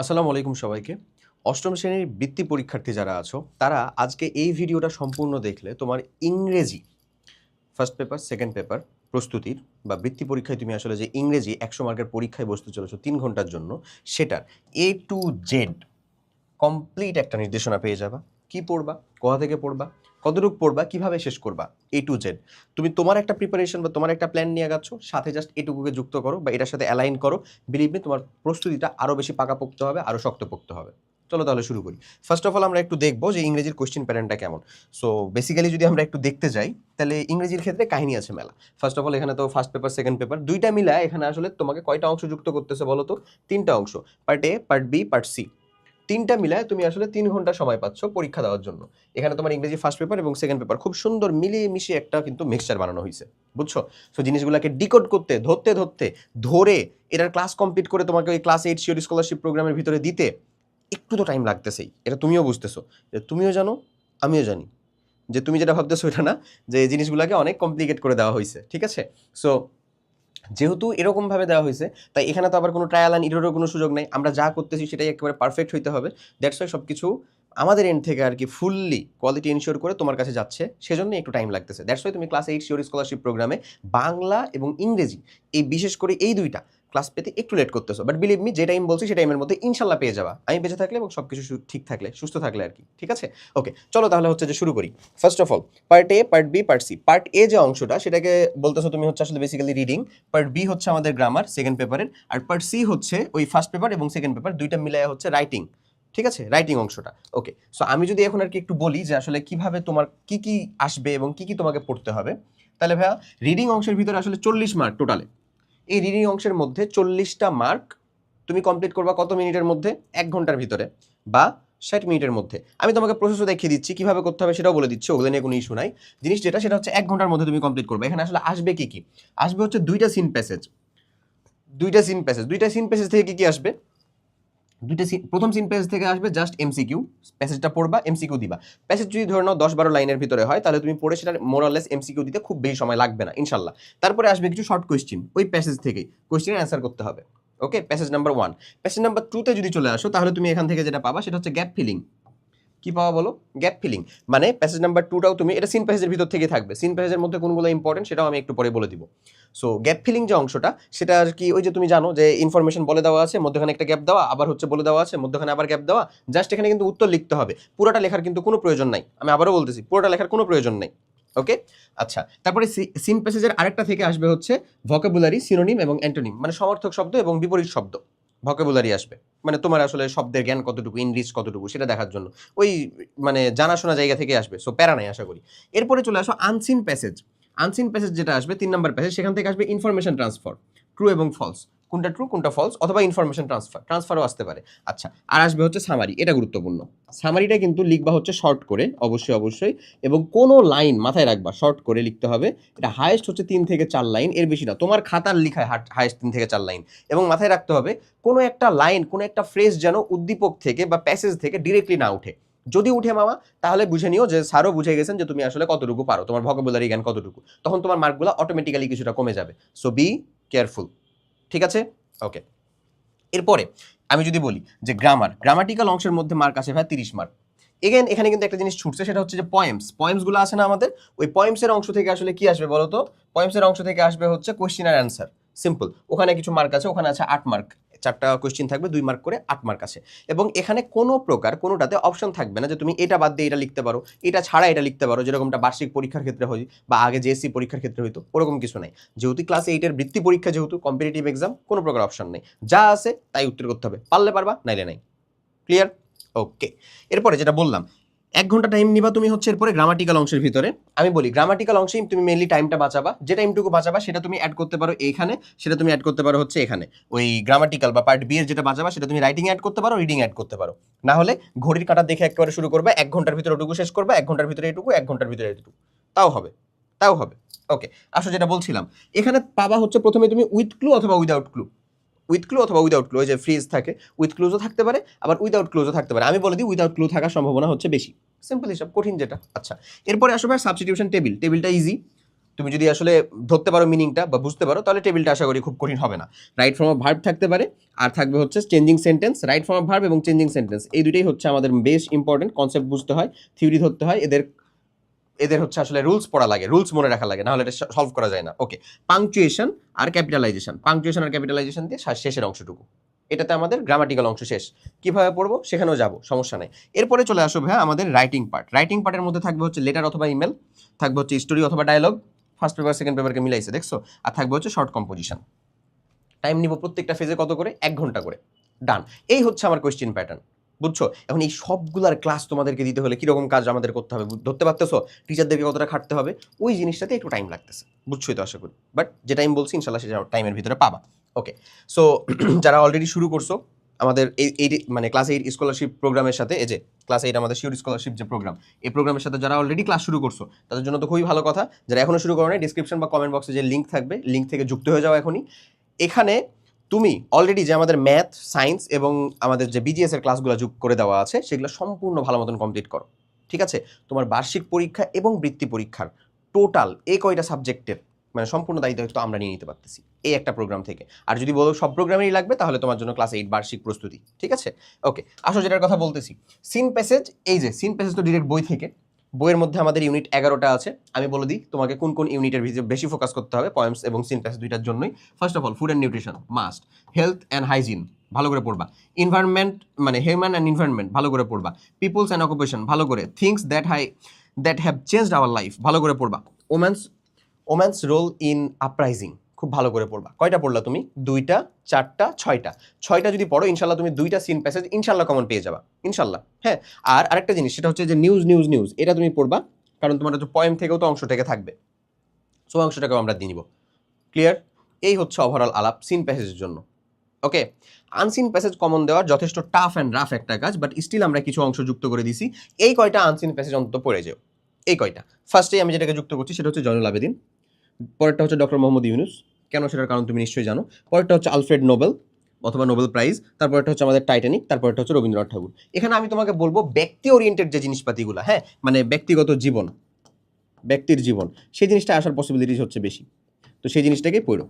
আসসালামু আলাইকুম সবাইকে। অষ্টম শ্রেণির বৃত্তি পরীক্ষার্থী যারা আছো, তারা আজকে এই ভিডিওটা সম্পূর্ণ দেখলে তোমার ইংরেজি ফার্স্ট পেপার সেকেন্ড পেপার প্রস্তুতির বা বৃত্তি পরীক্ষায় তুমি আসলে যে ইংরেজি একশো মার্কের পরীক্ষায় বসতে চলেছো তিন ঘণ্টার জন্য, সেটার এ টু জেড কমপ্লিট একটা নির্দেশনা পেয়ে যাবা। কি পড়বা? কোথা থেকে পড়বা? কতটুকু পড়বা, কীভাবে শেষ করবা এ টু জেড তুমি তোমার একটা প্রিপারেশন বা তোমার একটা প্ল্যান নিয়ে গেছো সাথে জাস্ট এটুকুকে যুক্ত করো বা এটার সাথে অ্যালাইন করো। বিলিভ মি তোমার প্রস্তুতিটা আরও বেশি পাকাপোক্ত হবে আরও শক্তপোক্ত হবে। চলো তাহলে শুরু করি। ফার্স্ট অফ অল আমরা একটু দেখব যে ইংরেজির কোশ্চেন প্যাটার্নটা কেমন। সো বেসিক্যালি যদি আমরা একটু দেখতে যাই, তাহলে ইংরেজির ক্ষেত্রে কাহিনী আছে মেলা। ফার্স্ট অফ অল এখানে তো ফার্স্ট পেপার সেকেন্ড পেপার দুইটা মিলায় এখানে আসলে তোমাকে কয়টা অংশ যুক্ত করতেছে বলো তো? তিনটা অংশ। Part A part B part C তিনটা মিলায় তুমি আসলে তিন ঘণ্টা সময় পাচ্ছ পরীক্ষা দেওয়ার জন্য। এখানে তোমার ইংরেজি ফার্স্ট পেপার এবং সেকেন্ড পেপার খুব সুন্দর মিলিয়ে মিশিয়ে একটা কিন্তু মিক্সচার বানানো হয়েছে বুঝছ? সো জিনিসগুলোকে ডিকোড করতে, ধরতে ধরতে, ধরে এটার ক্লাস কমপ্লিট করে তোমাকে ওই ক্লাস এইট শিওর স্কলারশিপ প্রোগ্রামের ভিতরে দিতে একটু তো টাইম লাগতেছেই। এটা তুমিও বুঝতেছো। তুমিও জানো, আমিও জানি। যে তুমি যেটা ভাবতেছো এটা না, যে এই জিনিসগুলোকে অনেক কমপ্লিকেট করে দেওয়া হয়েছে ঠিক আছে? সো যেহেতু এরকমভাবে দেওয়া হয়েছে, তাই এখানে তো আবার কোনো ট্রায়াল অ্যান্ড ইরোরও কোনো সুযোগ নেই। আমরা যা করতেছি সেটাই একেবারে পারফেক্ট হইতে হবে। দ্যাটস ওয়াই সব কিছু আমাদের এন্ড থেকে আর কি ফুললি কোয়ালিটি এনশিওর করে তোমার কাছে যাচ্ছে, সেজন্যই একটু টাইম লাগতেছে। দ্যাটস ওয়াই তুমি ক্লাস এইট শিওর স্কলারশিপ প্রোগ্রামে বাংলা এবং ইংরেজি, এই বিশেষ করে এই দুইটা ক্লাস পেতে একটু লেট করতেছো। বাট বিলিভ মি যে টাইম বলছি, সেই টাইমের মধ্যে ইনশাল্লাহ পেয়ে যাবা। আমি বেঁচে থাকলে এবং সব কিছু ঠিক থাকলে, সুস্থ থাকলে আর কি, ঠিক আছে? ওকে চলো তাহলে হচ্ছে যে শুরু করি। First of all part A part B part C part A যে অংশটা, সেটাকে বলতেছো তুমি হচ্ছে আসলে বেসিক্যালি রিডিং পার্ট বি হচ্ছে আমাদের গ্রামার সেকেন্ড পেপারের আর পার্ট সি হচ্ছে ওই ফার্স্ট পেপার এবং সেকেন্ড পেপার দুইটা মিলায় হচ্ছে রাইটিং ঠিক আছে? রাইটিং অংশটা। ওকে সো আমি যদি এখন আর কি একটু বলি যে আসলে কীভাবে তোমার কি কি আসবে এবং কি কি তোমাকে পড়তে হবে, তাহলে ভাইয়া রিডিং অংশের ভিতরে আসলে চল্লিশ মার্ক টোটালে এই রিডিং অংশের মধ্যে চল্লিশটা মার্ক তুমি কমপ্লিট করবা কত মিনিটের মধ্যে? এক ঘণ্টার ভিতরে বা ষাট মিনিটের মধ্যে। আমি তোমাকে প্রসেসও দেখিয়ে দিচ্ছি, কীভাবে করতে হবে সেটাও বলে দিচ্ছি, ওগুলো নিয়ে কোনো ইস্যু নাই। জিনিস যেটা, সেটা হচ্ছে এক ঘণ্টার মধ্যে তুমি কমপ্লিট করবে। এখানে আসলে আসবে কী কী? আসবে হচ্ছে দুইটা সিন প্যাসেজ দুইটা সিন প্যাসেজ দুইটা সিন প্যাসেজ থেকে কী কী আসবে? দুইটা প্রথম সিন প্যাসেজ থেকে আসবে জাস্ট এমসিকিউ প্যাসেজটা পড়বা এমসিকিউ দিবা। প্যাসেজ যদি ধরে নাও দশ বারো লাইনের ভিতরে হয়, তাহলে তুমি পড়ে সেটা মোরালেস এমসিকিউ দিতে খুব বেশি সময় লাগবে না, ইনশাল্লাহ। তারপরে আসবে কিছু শর্ট কোয়েশ্চেন ওই প্যাসেজ থেকেই। কোয়েশ্চেনের অ্যান্সার করতে হবে। Okay passage number one passage number টুতে যদি চলে আসো, তাহলে তুমি এখান থেকে যেটা পাবা, সেটা হচ্ছে গ্যাপ ফিলিং কি পাওয়া বলো? গ্যাপ ফিলিং মানে প্যাসেজ নাম্বার টুটাও তুমি, এটা সিন প্যাসেজের ভিতর থেকে থাকবে। সিন প্যাসেজের মধ্যে কোনগুলো ইম্পর্টেন্ট সেটাও আমি একটু পরে বলে দিব। সো গ্যাপ ফিলিং যে অংশটা, সেটা আর কি ওই যে তুমি জানো যে ইনফরমেশন বলে দেওয়া আছে, মধ্যখানে একটা গ্যাপ দেওয়া, আবার হচ্ছে বলে দেওয়া আছে, মধ্যখানে আবার গ্যাপ দেওয়া জাস্ট এখানে কিন্তু উত্তর লিখতে হবে। পুরোটা লেখার কিন্তু কোনো প্রয়োজন নাই। আমি আবারও বলতেছি, পুরোটা লেখার কোনো প্রয়োজন নেই। ওকে আচ্ছা তারপরে সিন প্যাসেজের আরেকটা থেকে আসবে হচ্ছে ভোকাবুলারি সিনোনিম এবং অ্যান্টোনিম মানে সমর্থক শব্দ এবং বিপরীত শব্দ। ভোকাবুলারি আসবে। মানে তোমার আসলে শব্দের জ্ঞান কতটুকু, ইংলিশ কতটুকু, সেটা দেখার জন্য। ওই মানে জানাশোনা জায়গা থেকে আসবে সো প্যারা নাই আশা করি। এরপরে চলে আসো আনসিন প্যাসেজ আনসিন প্যাসেজ যেটা আসবে, তিন নম্বর প্যাসেজ সেখান থেকে আসবে ইনফরমেশন ট্রান্সফার ট্রু এবং ফলস কোনটা ট্রু কোনটা ফলস অথবা ইনফরমেশন ট্রান্সফার ট্রান্সফারও আসতে পারে। আচ্ছা আর আসবে হচ্ছে সামারি এটা গুরুত্বপূর্ণ। সামারিটা কিন্তু লিখবা হচ্ছে শর্ট করে, অবশ্যই অবশ্যই, এবং কোনো লাইন মাথায় রাখবা শর্ট করে লিখতে হবে। এটা হায়েস্ট হচ্ছে তিন থেকে চার লাইন এর বেশি না, তোমার খাতার লিখায় হায়েস্ট তিন থেকে চার লাইন এবং মাথায় রাখতে হবে, কোনো একটা লাইন কোনো একটা ফ্রেজ যেন উদ্দীপক থেকে বা প্যাসেজ থেকে ডিরেক্টলি না উঠে যদি উঠে মামা, তাহলে বুঝে নিও যে স্যারও বুঝে গেছেন যে তুমি আসলে কতটুকু পারো, তোমার ভোকাবুলারি জ্ঞান কতটুকু। তখন তোমার মার্কগুলো অটোমেটিক্যালি কিছুটা কমে যাবে। সো বি কেয়ারফুল ঠিক আছে? ওকে এরপরে আমি যদি বলি যে গ্রামার গ্রামাটিক্যাল অংশের মধ্যে মার্ক আসে ভাই তিরিশ মার্ক এগেন এখানে কিন্তু একটা জিনিস ছুটছে, সেটা হচ্ছে যে পয়েমস পয়েমসগুলো আছে না আমাদের? ওই পয়েমসের অংশ থেকে আসলে কি আসবে বলো তো পয়েমসের অংশ থেকে আসবে হচ্ছে কোশ্চিন আর অ্যান্সার সিম্পল ওখানে কিছু মার্ক আছে, ওখানে আছে আট মার্ক চারটা কোশ্চিন থাকবে, দুই মার্ক করে আট মার্ক আছে। এবং এখানে কোনো প্রকার, কোনোটাতে অপশন থাকবে না যে তুমি এটা বাদ দিয়ে এটা লিখতে পারো, এটা ছাড়া এটা লিখতে পারো, যেরকমটা বার্ষিক পরীক্ষার ক্ষেত্রে হয় বা আগে জেএসসি পরীক্ষার ক্ষেত্রে হইতো, ওরকম কিছু নাই। যেহেতু ক্লাস এইটের বৃত্তি পরীক্ষা যেহেতু কম্পিটিটিভ এক্সাম কোনো প্রকার অপশন নেই। যা আছে তাই উত্তর করতে হবে। পারলে পারবা, নাইলে নাই। ক্লিয়ার ওকে এরপরে যেটা বললাম এক ঘণ্টা টাইম নিবা তুমি হচ্ছে এরপরে গ্রামাটিক্যাল অংশের ভিতরে। আমি বলি গ্রামাটিক্যাল অংশেই তুমি মেনলি টাইমটা বাঁচাবা। যে টাইমটুকু বাঁচাবা, সেটা তুমি অ্যাড করতে পারো এখানে, সেটা তুমি অ্যাড করতে পারো হচ্ছে এখানে। ওই গ্রামাটিক্যাল বা পার্ট বি এর যেটা বাঁচাবা, সেটা তুমি রাইটিং অ্যাড করতে পারো রিডিং অ্যাড করতে পারো। না হলে ঘড়ির কাটা দেখে একেবারে শুরু করবে, এক ঘণ্টার ভিতরে ওটুকু শেষ করবে, এক ঘণ্টার ভিতরে এটুকু, এক ঘণ্টার ভিতরে এটুকু। তাও হবে তাও হবে। ওকে আসো যেটা বলছিলাম। এখানে পাবা হচ্ছে প্রথমে তুমি উইথ ক্লু অথবা উইদাউট ক্লু উইথ ক্লু অথবা উইদাউট ক্লু যে ফ্রিজ থাকে উইথ ক্লুজও থাকতে পারে, আবার উইদাউট ক্লুজও থাকতে পারে। আমি বলে দিই উইদাউট ক্লু থাকার সম্ভাবনা হচ্ছে বেশি। সিম্পল হিসাব, কঠিন যেটা। আচ্ছা এরপরে আসবে সাবস্টিটিউশন টেবিল টেবিলটা ইজি তুমি যদি আসলে ধরতে পারো মিনিংটা বা বুঝতে পারো, তাহলে টেবিলটা আশা করি খুব কঠিন হবে না। রাইট ফর্ম অফ ভার্ব থাকতে পারে, আর থাকবে হচ্ছে changing sentence right form of verb এবং চেঞ্জিং সেন্টেন্স এই দুটোই হচ্ছে আমাদের বেশ ইম্পর্টেন্ট কনসেপ্ট বুঝতে হয় থিওরি ধরতে হয়, এদের এদের হচ্ছে আসলে রুলস পড়া লাগে রুলস মনে রাখা লাগে, নাহলে এটা সলভ করা যায় না। ওকে পাংচুয়েশন আর ক্যাপিটালাইজেশন পাংচুয়েশন আর ক্যাপিটালাইজেশন দিয়ে শেষের অংশটুকু। এটাতে আমাদের গ্রামাটিক্যাল অংশ শেষ। কীভাবে পড়ব? সেখানেও যাব, সমস্যা নেই। এরপরে চলে আসো ভাইয়া আমাদের রাইটিং পার্ট রাইটিং পার্টের মধ্যে থাকবে হচ্ছে লেটার অথবা ইমেল থাকবে হচ্ছে স্টোরি অথবা ডায়লগ ফার্স্ট পেপার সেকেন্ড পেপারকে মিলাইছে, দেখছ? আর থাকবে হচ্ছে শর্ট কম্পোজিশন টাইম নিব প্রত্যেকটা ফেজে কত করে? এক ঘণ্টা করে। ডান এই হচ্ছে আমার কোয়েশ্চেন প্যাটার্ন বুঝছ? এখন এই সবগুলার ক্লাস তোমাদেরকে দিতে হলে কীরকম কাজ আমাদের করতে হবে? ধরতে পারতেছো? টিচারদেরকে কতটা খাটতে হবে? ওই জিনিসটাতে একটু টাইম লাগতেছে। বুঝছোই তো আশা করি। বাট যে টাইম বলছি ইনশাল্লাহ সেটা টাইমের ভিতরে পাবা। ওকে সো যারা অলরেডি শুরু করছ, আমাদের এই এই মানে ক্লাস এইট স্কলারশিপ প্রোগ্রামের সাথে, এই যে ক্লাস এইট আমাদের শিওর স্কলারশিপ যে প্রোগ্রাম এই প্রোগ্রামের সাথে যারা অলরেডি ক্লাস শুরু করছ, তাদের জন্য তো খুবই ভালো কথা। যারা এখনও শুরু করো না ডিসক্রিপশন বা কমেন্ট বক্সে যে লিঙ্ক থাকবে লিঙ্ক থেকে যুক্ত হয়ে যাও এখনই। এখানে তুমি অলরেডি যে আমাদের ম্যাথ সায়েন্স এবং আমাদের যে বিজিএস এর ক্লাসগুলো যোগ করে দেওয়া আছে, সেগুলো সম্পূর্ণ ভালো মতন কমপ্লিট করো। ঠিক আছে? তোমার বার্ষিক পরীক্ষা এবং বৃত্তি পরীক্ষার টোটাল এই কয়টা সাবজেক্টের মানে সম্পূর্ণ দায়িত্ব হয়তো আমরা নিয়ে নিতে পারতেছি, এই একটা প্রোগ্রাম থেকে। আর যদি বলো সব প্রোগ্রামেরই লাগবে, তাহলে তোমার জন্য ক্লাস এইট বার্ষিক প্রস্তুতি, ঠিক আছে? ওকে আসো যেটার কথা বলতেছি। সিন প্যাসেজ এই যে সিন প্যাসেজ তো ডিরেক্ট বই থেকে বইয়ের মধ্যে আমাদের ইউনিট এগারোটা আছে। আমি বলে দিই, তোমাকে কোন কোন ইউনিটের বেশি ফোকাস করতে হবে পয়েন্টস এবং সিন প্যাসেজ দুইটার জন্যই। First of all food and nutrition must health and hygiene ভালো করে পড়বা। ইনভায়রনমেন্ট মানে হিউম্যান অ্যান্ড ইনভায়রনমেন্ট ভালো করে পড়বা। পিপলস অ্যান্ড অকুপেশন ভালো করে। Things that high that have changed our life ভালো করে পড়বা। Woman's woman's role in uprising খুব ভালো করে পড়বা। কয়টা পড়লা তুমি? দুইটা, চারটা, ছয়টা। ছয়টা যদি পড়ো ইনশাল্লাহ তুমি দুইটা সিন প্যাসেজ ইনশাল্লাহ কমন পেয়ে যাবা। ইনশাল্লাহ হ্যাঁ? আর আরেকটা জিনিস, সেটা হচ্ছে যে নিউজ নিউজ নিউজ এটা তুমি পড়বা, কারণ তোমার হচ্ছে পয়েন্ট থেকেও তো অংশ থেকে থাকবে। সো অংশটাকেও আমরা দিয়ে নিব। ক্লিয়ার এই হচ্ছে ওভারঅল আলাপ সিন প্যাসেজের জন্য। ওকে আনসিন প্যাসেজ কমন দেওয়ার যথেষ্ট টাফ অ্যান্ড রাফ একটা কাজ বাট স্টিল আমরা কিছু অংশ যুক্ত করে দিছি। এই কয়টা আনসিন প্যাসেজ অন্তত পড়ে যাও। এই কয়টা। ফার্স্টেই আমি যেটাকে যুক্ত করছি, সেটা হচ্ছে জয়নুল আবেদিন। পরেরটা হচ্ছে ডক্টর মোহাম্মদ ইউনুস। কেন সেটার কারণ তুমি নিশ্চয়ই জানো। পরেরটা হচ্ছে আলফ্রেড নোবেল, অথবা নোবেল প্রাইজ। তারপরটা হচ্ছে আমাদের টাইটানিক তারপরটা হচ্ছে রবীন্দ্রনাথ ঠাকুর। এখানে আমি তোমাকে বলব ব্যক্তি ওরিয়েন্টেড যে জিনিসপাতিগুলো হ্যাঁ? মানে ব্যক্তিগত জীবন, ব্যক্তির জীবন, সেই জিনিসটা আসার পসিবিলিটিস হচ্ছে বেশি। তো সেই জিনিসটাকেই পড়ো।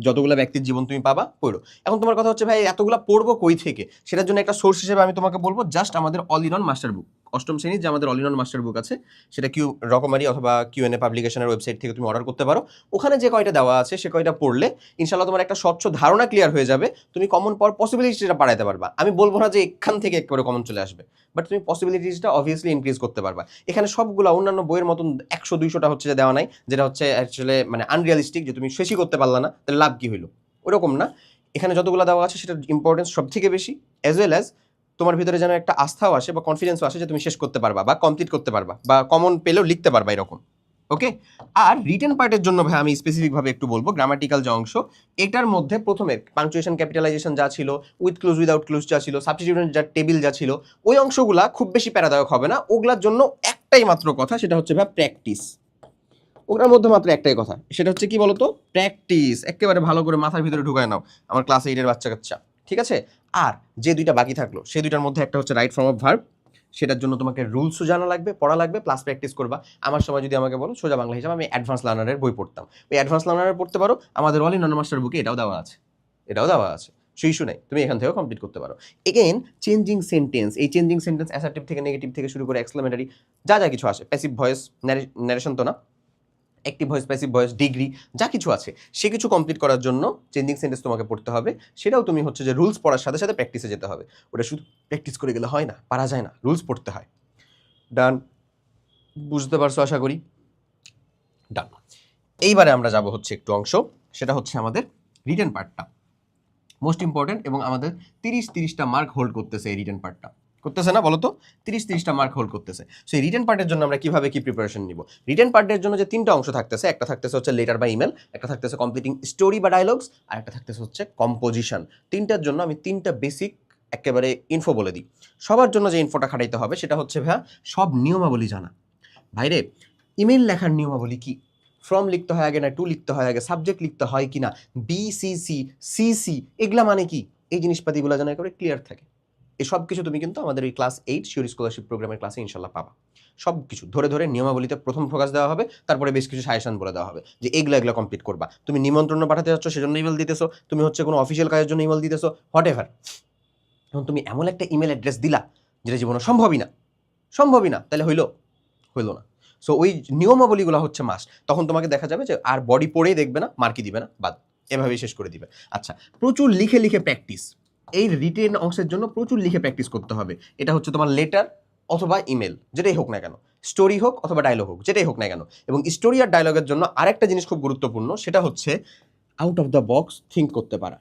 যতগুলো ব্যক্তির জীবন তুমি পাবা, পড়ো। এখন তোমার কথা হচ্ছে, ভাই, এতগুলো পড়ব কই থেকে? সেটার জন্য একটা সোর্স হিসেবে আমি তোমাকে বলব জাস্ট আমাদের all in one master book অষ্টম শ্রেণির যে আমাদের অলিনন মাস্টার বুক আছে, সেটা কিউ রকমারি অথবা কিউ এন এ পাবলিকেশনের ওয়েবসাইট থেকে তুমি অর্ডার করতে পারো। ওখানে যে কয়টা দেওয়া আছে, সে কয়টা পড়লে ইনশাল্লাহ তোমার একটা স্বচ্ছ ধারণা ক্লিয়ার হয়ে যাবে, তুমি কমন পাওয়ার পসিবিলিটিটা বাড়াইতে পারবা। আমি বলব না যে এখান থেকে একেবারে কমন চলে আসবে বাট তুমি পসিবিলিটিসটা অবভিয়াসলি ইনক্রিজ করতে পারবা। এখানে সবগুলো অন্যান্য বইয়ের মতন একশো দুইশোটা হচ্ছে যে দেওয়া নাই, যেটা হচ্ছে অ্যাকচুয়ালি মানে আনরিয়ালিস্টিক যে তুমি শেষই করতে পারলা না, তাহলে লাভ কি হইল? ওরকম না। এখানে যতগুলো দেওয়া আছে, সেটার ইম্পর্টেন্স সব থেকে বেশি অ্যাজ ওয়েল অ্যাজ তোমার ভিতরে যেন একটা আস্থাও আসে বা কনফিডেন্সও আসে যে তুমি শেষ করতে পারবা বা কমপ্লিট করতে পারবা বা কমন পেলেও লিখতে পারবা এরকম ওকে আর রিটেন পার্টের জন্য ভাই আমি স্পেসিফিকভাবে একটু বলব গ্রামাটিক্যাল যে অংশ, এটার মধ্যে প্রথমে পাংচুয়েশন ক্যাপিটালাইজেশন যা ছিল উইথ ক্লোজ উইদাউট ক্লোজ যা ছিল সাবস্টিটিউশন যা টেবিল যা ছিল, ওই অংশগুলা খুব বেশি প্যারাদায়ক হবে না, ওগুলার জন্য একটাই মাত্র কথা, সেটা হচ্ছে ভাই প্র্যাকটিস ওগুলোর মধ্যে মাত্র একটাই কথা, সেটা হচ্ছে কি বলতো? প্র্যাকটিস একেবারে ভালো করে মাথার ভিতরে ঢুকায় নাও, আমার ক্লাস এইটের বাচ্চা কাচ্চা ঠিক আছে? আর যে দুইটা বাকি থাকল, সেই দুইটার মধ্যে একটা হচ্ছে রাইট ফর্ম অফ ভার্ব সেটার জন্য তোমাকে রুলসও জানা লাগবে, পড়া লাগবে প্লাস প্র্যাকটিস করবা। আমার সময় যদি আমাকে বলো, সোজা বাংলা হিসাবে আমি অ্যাডভান্স লার্নারের বই পড়তাম। ওই অ্যাডভান্স লার্নারের পড়তে পারো, আমাদের অল ইন মাস্টার বুকে এটাও দেওয়া আছে। এটাও দেওয়া আছে। সেই ইস্যু নেই, তুমি এখান থেকেও কমপ্লিট করতে পারো। এগেন চেঞ্জিং সেন্টেন্স এই চেঞ্জিং সেন্টেন্স অ্যাসার্টিভ থেকে নেগেটিভ থেকে শুরু করে এক্সক্লামেটারি যা যা কিছু আসে প্যাসিভ ভয়েস ন্যারেশন তো না। Active voice passive voice degree যা কিছু আছে, সে কিছু কমপ্লিট করার জন্য চেঞ্জিং সেন্টেন্স তোমাকে পড়তে হবে। সেটাও তুমি হচ্ছে যে রুলস পড়ার সাথে সাথে প্র্যাকটিসে যেতে হবে। ওটা শুধু প্র্যাকটিস করে গেলে হয় না, পারা যায় না রুলস পড়তে হয়। ডান বুঝতে পারছ আশা করি? ডান এইবারে আমরা যাব হচ্ছে একটু অংশ, সেটা হচ্ছে আমাদের রিটেন পার্টটা মোস্ট ইম্পর্টেন্ট এবং আমাদের তিরিশ তিরিশটা মার্ক হোল্ড করতেছে এই রিটেন পার্টটা করতেছে না বলতো? তিরিশ তিরিশটা মার্ক হোল্ড করতেছে। সো এই রিটেন পার্টের জন্য আমরা কীভাবে কি প্রিপারেশন নিব? রিটেন পার্টের জন্য যে তিনটা অংশ থাকতেছে, একটা থাকতেছে হচ্ছে লেটার বা ইমেল একটা থাকতেছে কমপ্লিটিং স্টোরি বা ডায়লগস আর একটা থাকতেছে হচ্ছে কম্পোজিশন তিনটার জন্য আমি তিনটা বেসিক একেবারে ইনফো বলে দিই। সবার জন্য যে ইনফোটা খাটাইতে হবে, সেটা হচ্ছে ভাইয়া, সব নিয়মাবলী জানা। ভাইরে ইমেল লেখার নিয়মাবলী কি? ফ্রম লিখতে হয় আগে না টু লিখতে হয় আগে সাবজেক্ট লিখতে হয় কি না B C C C C এগুলা মানে কি? এই জিনিসপাতিগুলো যেন একেবারে ক্লিয়ার থাকে। এই সব কিছু তুমি কিন্তু আমাদের এই ক্লাস এইট শিওর স্কলারশিপ প্রোগ্রামের ক্লাসে ইনশাল্লাহ পাবা। সব কিছু। ধরে ধরে নিয়মাবলীতে প্রথম ফোকাস দেওয়া হবে, তারপরে বেশ কিছু সাজেশন বলে দেওয়া হবে যে এগুলো এগুলো কমপ্লিট করবা। তুমি নিমন্ত্রণ পাঠাতে যাচ্ছ, সেজন্য ইমেল দিতেছো, তুমি হচ্ছে কোনো অফিসিয়াল কাজের জন্য ইমেল দিতেছো হোয়াট এভার এখন তুমি এমন একটা ইমেল অ্যাড্রেস দিলা, যেটা জীবনে সম্ভবই না। সম্ভবই না, তাহলে হইল? হইল না। সো ওই নিয়মাবলীগুলো হচ্ছে মাস তখন তোমাকে দেখা যাবে যে আর বডি পড়েই দেখবে না মার্কি দিবে না, বাদ। এভাবেই শেষ করে দিবে। আচ্ছা প্রচুর লিখে লিখে প্র্যাকটিস এই রিটেন অংশের জন্য প্রচুর লিখে প্র্যাকটিস করতে হবে। এটা হচ্ছে তোমার লেটার অথবা ইমেল যেটাই হোক না কেন। স্টোরি হোক অথবা ডায়লগ হোক, যেটাই হোক না কেন। এবং স্টোরি আর ডায়লগের জন্য আরেকটা জিনিস খুব গুরুত্বপূর্ণ, সেটা হচ্ছে out of the box think করতে পারা।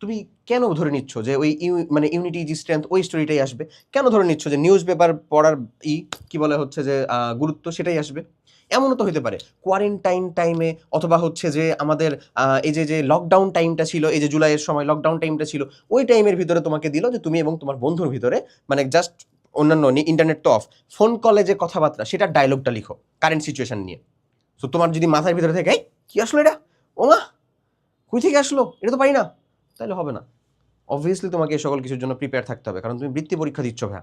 তুমি কেন ধরে নিচ্ছ যে ওই মানে ইউনিটি জি স্ট্রেংথ ওই স্টোরিটাই আসবে? কেন ধরে নিচ্ছ যে নিউজ পেপার পড়ার ই, কী বলে হচ্ছে যে গুরুত্ব সেটাই আসবে? এমনও তো হতে পারে। কোয়ারেন্টাইন টাইমে অথবা হচ্ছে যে আমাদের এই যে যে লকডাউন টাইমটা ছিল, এই যে জুলাইয়ের সময় লকডাউন টাইমটা ছিল, ওই টাইমের ভিতরে তোমাকে দিল যে তুমি এবং তোমার বন্ধুর ভিতরে মানে জাস্ট অন্যান্য ইন্টারনেট তো অফ ফোন কলে যে কথাবার্তা সেটার ডায়লগটা লিখো কারেন্ট সিচুয়েশন নিয়ে। তো তোমার যদি মাথার ভিতরে থেকে কি আসলো এটা? ও মা কই থেকে আসলো? এটা তো পারি না। তাহলে হবে না। অবভিয়াসলি তোমাকে এই সকল কিছুর জন্য প্রিপেয়ার থাকতে হবে, কারণ তুমি বৃত্তি পরীক্ষা দিচ্ছ ভাইয়া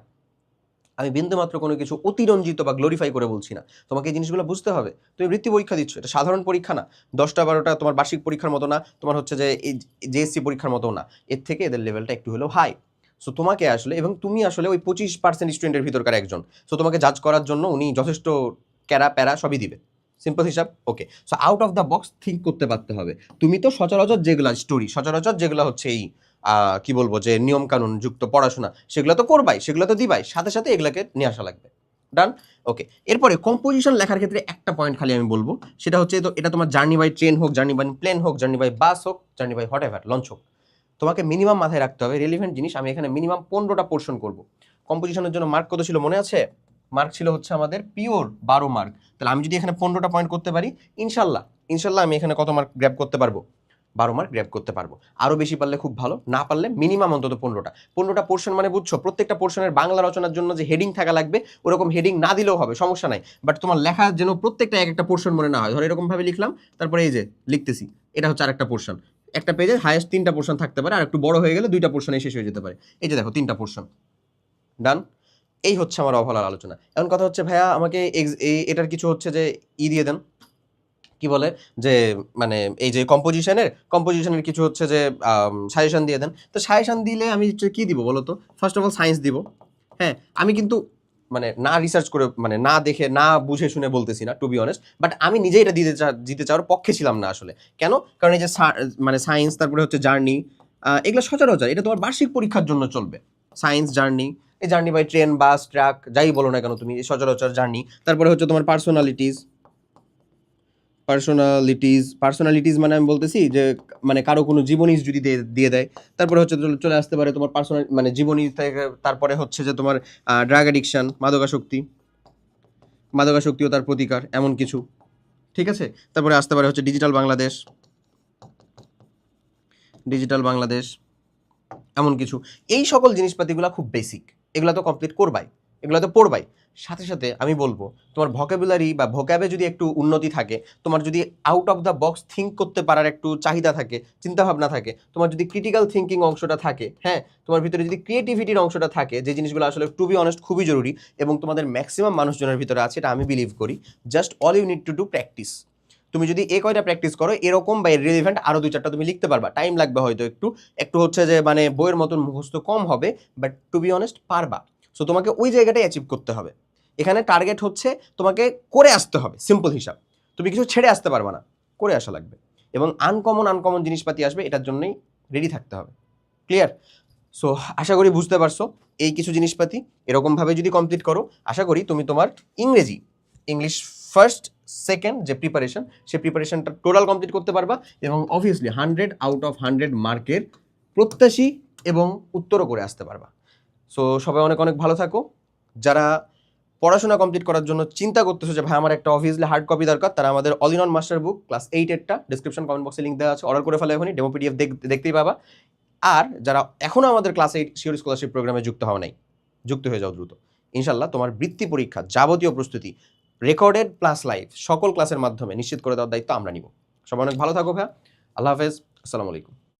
আমি বিন্দুমাত্র কোনো কিছু অতিরঞ্জিত বা গ্লোরিফাই করে বলছি না। তোমাকে এই জিনিসগুলো বুঝতে হবে। তুমি বৃত্তি পরীক্ষা দিচ্ছ, এটা সাধারণ পরীক্ষা না। দশটা বারোটা তোমার বার্ষিক পরীক্ষার মতো না, তোমার হচ্ছে যে এই জেএসসি পরীক্ষার মতো না। এর থেকে এদের লেভেলটা একটু হলেও হাই সো তোমাকে আসলে এবং তুমি আসলে ওই পঁচিশ পার্সেন্ট স্টুডেন্টের ভিতরকার একজন। সো তোমাকে জাজ করার জন্য উনি যথেষ্ট ক্যারা প্যারা সবই দিবে। সিম্পল হিসাব okay so out of the box think করতে পারতে হবে। তুমি তো সচরাচর যেগুলো স্টোরি সচরাচর যেগুলো হচ্ছে এই কি বলব যে নিয়ম কানুন যুক্ত পড়াশোনা, সেগুলো তো করবাই, সেগুলো তো দিবাই, সাথে সাথে এগুলোকে নিয়ে আসা লাগবে। ডান ওকে এরপরে কম্পোজিশন লেখার ক্ষেত্রে একটা পয়েন্ট খালি আমি বলব, সেটা হচ্ছে তো এটা তোমার জার্নি বাই ট্রেন হোক জার্নি বাই প্লেন হোক জার্নি বাই বাস হোক journey by whatever launch হোক। তোমাকে মিনিমাম মাথায় রাখতে হবে রেলিভেন্ট জিনিস আমি এখানে মিনিমাম পনেরোটা পোর্শন করব। কম্পোজিশনের জন্য মার্ক কত ছিল মনে আছে? মার্ক ছিল হচ্ছে আমাদের পিওর বারো মার্ক তাহলে আমি যদি এখানে পনেরোটা পয়েন্ট করতে পারি, ইনশাল্লাহ ইনশাল্লাহ আমি এখানে কত মার্ক গ্র্যাব করতে পারব? বারো মার্ক গ্র্যাব করতে পারব। আরও বেশি পারলে খুব ভালো, না পারলে মিনিমাম অন্তত পনেরোটা। পনেরোটা পোর্শন মানে বুঝছ, প্রত্যেকটা পোর্শনের বাংলা রচনার জন্য যে হেডিং থাকা লাগবে, ওরকম হেডিং না দিলেও হবে, সমস্যা নাই। বাট তোমার লেখা যেন প্রত্যেকটা এক একটা পোর্শন মনে না হয়। ধরো এরকমভাবে লিখলাম, তারপরে এই যে লিখতেছি, এটা হচ্ছে আরেকটা পোর্শন একটা পেজে হায়েস্ট তিনটা পোর্শন থাকতে পারে, আর একটু বড় হয়ে গেলে দুইটা পোর্শনে শেষ হয়ে যেতে পারে। এই যে দেখো, তিনটা পোর্শন ডান এই হচ্ছে আমার ওভারঅল আলোচনা। এখন কথা হচ্ছে, ভাইয়া, আমাকে এটার কিছু হচ্ছে যে ই দিয়ে দেন। কি বলে? যে মানে এই যে কম্পোজিশনের কম্পোজিশনের কিছু হচ্ছে যে সাজেশন দিয়ে দেন। তো সাজেশন দিলে আমি কি দিব বলো তো ফার্স্ট অফ অল সায়েন্স দিব। হ্যাঁ আমি কিন্তু মানে না রিসার্চ করে মানে না দেখে, না বুঝে শুনে বলতেছি না টু বি অনেস্ট বাট আমি নিজেই এটা দিতে চা, দিতে চাওয়ার পক্ষে ছিলাম না আসলে। কেন? কারণ এই যে মানে সায়েন্স তারপরে হচ্ছে জার্নি এগুলো সচরাচর, এটা তোমার বার্ষিক পরীক্ষার জন্য চলবে। সায়েন্স জার্নি এই journey by train bus truck যাই বলো না কেন তুমি এই সচরাচর জার্নি তারপরে হচ্ছে তোমার পার্সোনালিটিস পার্সোনালিটিস পার্সোনালিটিস মানে আমি বলতেছি যে মানে কারও কোনো জীবনী যদি দিয়ে দিয়ে, তারপরে হচ্ছে চলে- আসতে পারে তোমার পার্সোনাল মানে জীবনী থেকে, তারপরে হচ্ছে যে তোমার ড্রাগ অ্যাডিকশান মাদকাসক্তি মাদকাসক্তি ও তার প্রতিকার, এমন কিছু, ঠিক আছে? তারপরে আসতে পারে হচ্ছে ডিজিটাল বাংলাদেশ ডিজিটাল বাংলাদেশ, এমন কিছু। এই সকল জিনিসপাতিগুলো খুব বেসিক এগুলো তো কমপ্লিট করবাই। এগুলো তো পড়বাই। সাথে সাথে আমি বলব, তোমার ভোকাবুলারি বা ভোক্যাবে যদি একটু উন্নতি থাকে, তোমার যদি out of the box think করতে পারার একটু চাহিদা থাকে, চিন্তাভাবনা থাকে, তোমার যদি ক্রিটিক্যাল থিঙ্কিং অংশটা থাকে হ্যাঁ তোমার ভিতরে যদি ক্রিয়েটিভিটির অংশটা থাকে, যে জিনিসগুলো আসলে টু বি অনেস্ট খুবই জরুরি এবং তোমাদের ম্যাক্সিমাম মানুষজনের ভিতরে আছে, এটা আমি বিলিভ করি just all you need to do practice তুমি যদি এ কয়টা প্র্যাকটিস করো, এরকম বা রিলেভেন্ট আরও দুই চারটা তুমি লিখতে পারবা টাইম লাগবে হয়তো একটু একটু হচ্ছে যে মানে বইয়ের মতন মুখস্থ কম হবে বাট টু বি অনেস্ট পারবা। সো তোমাকে ওই জায়গাটাই অ্যাচিভ করতে হবে। এখানে টার্গেট হচ্ছে তোমাকে করে আসতে হবে সিম্পল হিসাব। তুমি কিছু ছেড়ে আসতে পারবে না, করে আসা লাগবে। এবং আনকমন আনকমন জিনিসপাতি আসবে, এটার জন্যই রেডি থাকতে হবে। ক্লিয়ার সো আশা করি বুঝতে পারছ, এই কিছু জিনিসপাতি এরকমভাবে যদি কমপ্লিট করো, আশা করি তুমি তোমার ইংরেজি ইংলিশ ফার্স্ট সেকেন্ড যে প্রিপারেশন সে প্রিপারেশনটা টোটাল কমপ্লিট করতে পারবা এবং obviously hundred out of hundred মার্কের প্রত্যাশী এবং উত্তরও করে আসতে পারবা। সো সবাই অনেক অনেক ভালো থাকো। যারা পড়াশোনা কমপ্লিট করার জন্য চিন্তা করতেছো যে, ভাই, আমার একটা অবভিয়াসলি হার্ড কপি দরকার, তারা আমাদের all in one master book class eight এইটেরটা description comment বক্সে লিঙ্ক দেওয়া আছে। অর্ডার করে ফেলে এখনই ডেমো পিডিএফ দেখতেই পাবা। আর যারা এখনও আমাদের ক্লাস এইট শিওর স্কলারশিপ প্রোগ্রামে যুক্ত হওয়া নাই, যুক্ত হয়ে যাও দ্রুত। ইনশাল্লাহ তোমার বৃত্তি পরীক্ষা, যাবতীয় প্রস্তুতি রেকর্ডেড প্লাস লাইভ সকল ক্লাসের মাধ্যমে নিশ্চিত করে দেওয়ার দায়িত্ব আমরা নিব। সবাই অনেক ভালো থাকো ভাইয়া। আল্লাহ হাফেজ। আসসালামু আলাইকুম।